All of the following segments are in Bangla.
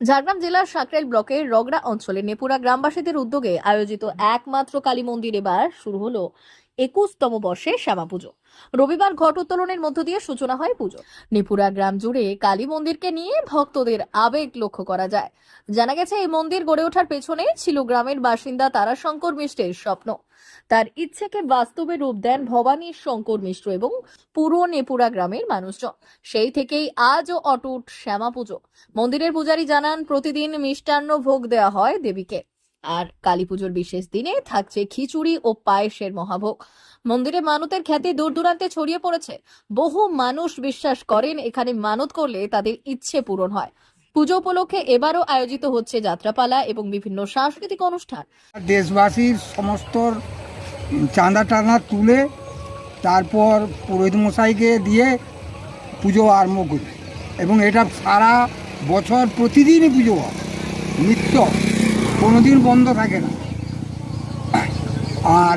ঝাড়গ্রাম জেলার সাকরাইল ব্লকের রগড়া অঞ্চলে নেপুরা গ্রামবাসীদের উদ্যোগে আয়োজিত একমাত্র কালী মন্দির এবার শুরু হলো। একুশতম বর্ষে শ্যামা পুজো। রবিবার ঘট উত্তোলনের মধ্য দিয়ে সূচনা হয় পুজো। নেপুরা গ্রাম জুড়ে কালী মন্দিরকে নিয়ে ভক্তদের আবেগ লক্ষ্য করা যায়। জানা গেছে, এই মন্দির গড়ে ওঠার পেছনে ছিল গ্রামের বাসিন্দা তারাশঙ্কর মিশ্রের স্বপ্ন। তার ইচ্ছেকে বাস্তবে রূপ দেন ভবানী শঙ্কর মিশ্র এবং পুরো নেপুরা গ্রামের মানুষজন। সেই থেকেই আজও অটুট শ্যামা পুজো। মন্দিরের পূজারী জানান, প্রতিদিন মিষ্টান্ন ভোগ দেওয়া হয় দেবীকে। আর কালী পুজোর বিশেষ দিনে থাকছে খিচুড়ি ও পায়েসের মহাভোগ। মন্দিরে মানতের খ্যাতি দূর দূরান্তে ছড়িয়ে পড়েছে। বহু মানুষ বিশ্বাস করেন এখানে মানত করলে তাদের ইচ্ছে পূরণ হয়। পুজো উপলক্ষে এবারও আয়োজিত হচ্ছে যাত্রাপালা এবং বিভিন্ন সাংস্কৃতিক অনুষ্ঠান। দেশবাসীর সমস্ত চাঁদা টানা তুলে তারপর পুরোহিত মশাইকে দিয়ে পুজো আরম্ভ করি এবং এটা সারা বছর প্রতিদিনই পুজো হয়। নিত্য। কোনো দিন বন্ধ থাকে না। আর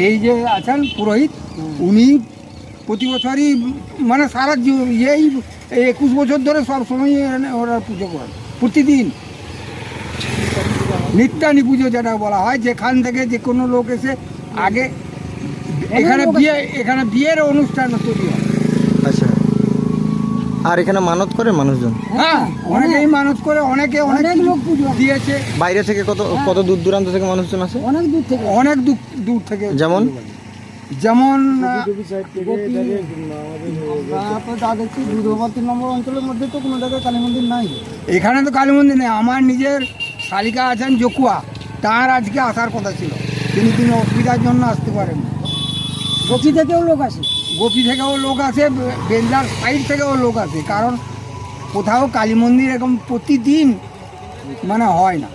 এই- যে আছেন পুরোহিত উনি প্রতি বছরই মানে সারা এই একুশ বছর ধরে সবসময় ওরা পুজো করেন প্রতিদিন। নিত্যানি পুজো যেটা বলা হয় যেখান থেকে যে কোনো লোক এসে আগে এখানে বিয়ে এখানে বিয়ের অনুষ্ঠান তৈরি হয়। আর এখানে মানত করে মানুষজন? হ্যাঁ অনেকেই মানুষ করে অনেকে অনেক লোক পুজো দিয়েছে। বাইরে থেকে কত কত দূর দূরান্ত থেকে মানুষজন আসে? অনেক দূর থেকে। অনেক দূর দূর থেকে যেমন? যেমন নম্বর অঞ্চলের মধ্যে তো কোনো জায়গায় কালী মন্দির নাই। এখানে তো কালী মন্দির নেই। আমার নিজের শালিকা আছেন জকুয়া। তার আজকে আসার কথা ছিল। তিনি তিনি অসুবিধার জন্য আসতে পারেন গোপী থেকেও লোক আসে। গোপী থেকেও লোক আসে বেঞ্জার সাইড থেকেও লোক আসে কারণ কোথাও কালী মন্দির এরকম প্রতিদিন মানে হয় না।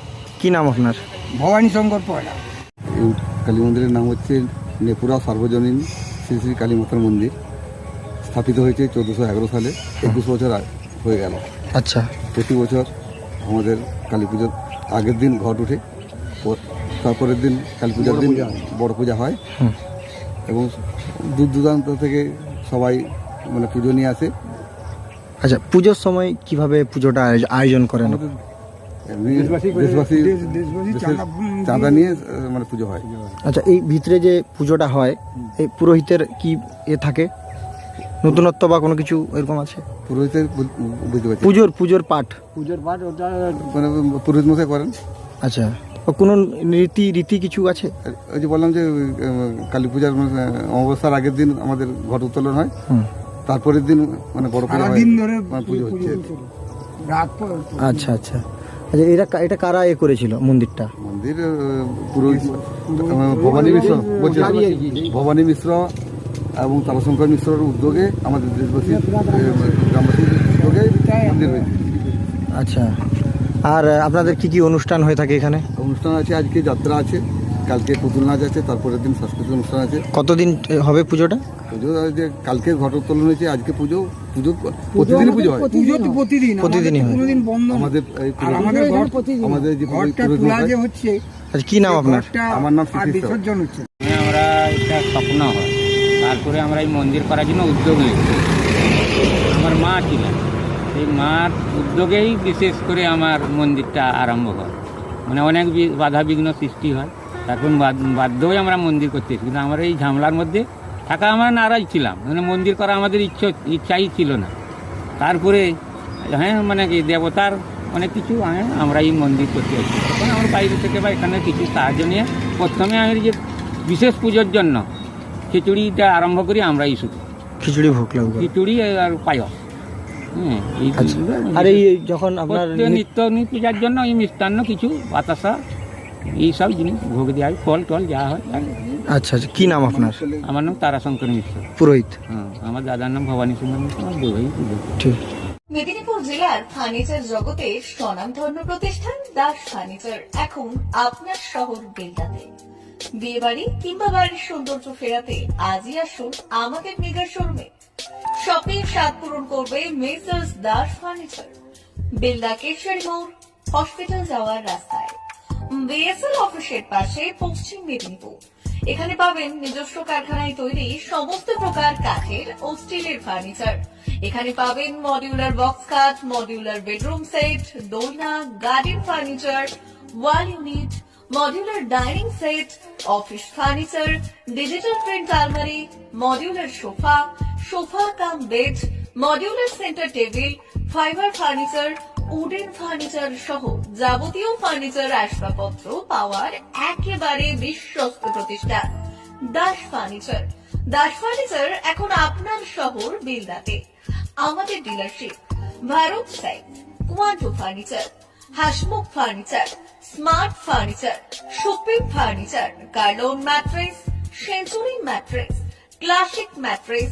কি নাম আপনার? ভবানী শঙ্কর পয়লা। এই কালী মন্দিরের নাম হচ্ছে নেপুরা সার্বজনীন শ্রী শ্রী কালী মাতার মন্দির স্থাপিত হয়েছে চোদ্দোশো এগারো সালে একুশ বছর হয়ে গেল। আচ্ছা। প্রতি বছর আমাদের কালী পুজোর আগের দিন ঘট ওঠে প- তারপরের দিন কালী পূজার দিন বড় পূজা হয়। হুম। এবং দূর দূরান্ত থেকে সবাই মানে পুজো নিয়ে আসে। আচ্ছা পুজোর সময় কীভাবে পুজোটা আয়োজন করেন? দেশবাসী চাঁদা, চাঁদা নিয়ে মানে পুজো হয়। আচ্ছা এই ভিতরে যে পুজোটা হয় এই পুরোহিতের কি এ থাকে? নতুনত্ব বা কোনো কিছু এরকম আছে? পুরোহিতের বুঝতে পারছি পুজোর পুজোর পাঠ। পুজোর পাঠ ওটা মানে পুরোহিত মশাই করেন। আচ্ছা। কোনো রীতি রীতি কিছু আছে? ওই যে বললাম যে কালী পূজার মানে, অমাবস্যার আগের দিন আমাদের ঘট উত্তোলন হয়। তারপরের দিন মানে বড় হয়। ধরে মানে পুজো হচ্ছে। আচ্ছা আচ্ছা। আচ্ছা এটা এটা কারা এ করেছিল মন্দিরটা? মন্দির পুরোহিত ভবানী মিশ্র ভবানী মিশ্র এবং তারাশঙ্কর মিশ্রের উদ্যোগে আমাদের দেশবাসী গ্রামবাসীর উদ্যোগে মন্দির হয়েছে। আচ্ছা। আর আপনাদের কি কি অনুষ্ঠান হয়ে থাকে এখানে? অনুষ্ঠান আছে আজকে যাত্রা আছে কালকে পুতুল নাচ আছে তারপরের দিন সাংস্কৃতিক অনুষ্ঠান আছে। কতদিন হবে পুজোটা? পুজো যে কালকে ঘট উত্তোলন হয়েছে আজকে পুজো পুজো প্রতিদিনই পুজো হয়। পুজো তো প্রতিদিন প্রতিদিনই হয়। আমাদের আমাদের ঘর আমাদের যে যে হচ্ছে। আচ্ছা কি নাম আপনার? আমার নাম আর সুশীল সাউ। বিসর্জন হচ্ছে। মানে আমরা এটা স্বপ্ন হয়। তারপরে আমরা এই মন্দির করার জন্য উদ্যোগ নিয়েছি আমার মা ছিলেন। সেই মার উদ্যোগেই বিশেষ করে আমার মন্দিরটা আরম্ভ হয়। মানে অনেক বাধা বিঘ্ন সৃষ্টি হয়। তারপর বাধ্য হয়ে আমরা মন্দির করতে কিন্তু আমরা এই ঝামেলার মধ্যে থাকা আমরা নারাজ ছিলাম। মানে মন্দির করা আমাদের ইচ্ছা ইচ্ছাই ছিল না। তারপরে হ্যাঁ মানে কি দেবতার অনেক কিছু হ্যাঁ আমরা এই মন্দির করতে আসছি তখন আমরা বাইরে থেকে বা এখানে কিছু সাহায্য নিয়ে প্রথমে আমি যে বিশেষ পুজোর জন্য খিচুড়িটা আরম্ভ করি আমরাই শুধু। খিচুড়ি ভোগ খিচুড়ি আর পায়স। এই আর এই যখন আপনার নিত্য পূজার জন্য এই মিষ্টান্ন কিছু বাতাসা এইসব জিনিস ভোগ দেওয়া হয় ফল টল যা হয় আচ্ছা আচ্ছা কি নাম আপনার? আমার নাম তারাশঙ্কর মিশ্র। পুরোহিত। হ্যাঁ আমার দাদার নাম ভবানী সুন্দর মিশ্র আমার দুই ঠিক। মেদিনীপুর জেলার ফার্নিচার জগতে স্বনামধন্য প্রতিষ্ঠান দাস ফার্নিচার। এখন আপনার শহর বেলদাতে বিয়ে বাড়ি কিংবা বাড়ির সৌন্দর্য ফেরাতে আজই আসুন আমাদের মেগা শোরুমে। শপিং স্বাদ পূরণ করবে মেসার্স দাস ফার্নিচার বেলদা কেশরী মোড় হসপিটাল যাওয়ার রাস্তায়। বিএসএল অফিসের পাশে পশ্চিম মেদিনীপুর। এখানে পাবেন নিজস্ব কারখানায় তৈরি সমস্ত প্রকার কাঠের ও স্টিলের ফার্নিচার। এখানে পাবেন মডিউলার বক্স কাঠ মডিউলার বেডরুম সেট দোলনা garden furniture wall unit modular dining set office furniture digital print আলমারি modular sofa sofa, cum bed, modular centre table, fibre furniture, wooden furniture সহ যাবতীয় ফার্নিচার, আসবাবপত্র পাওয়ার একেবারে বিশ্বস্ত প্রতিষ্ঠান। দাস ফার্নিচার। দাস ফার্নিচার এখন আপনার শহর বিলদাতে আমাদের dealership, Bharat site, Quanto furniture, Hasmukh furniture, smart furniture supreme furniture, Kurlon mattress, century mattress, classic mattress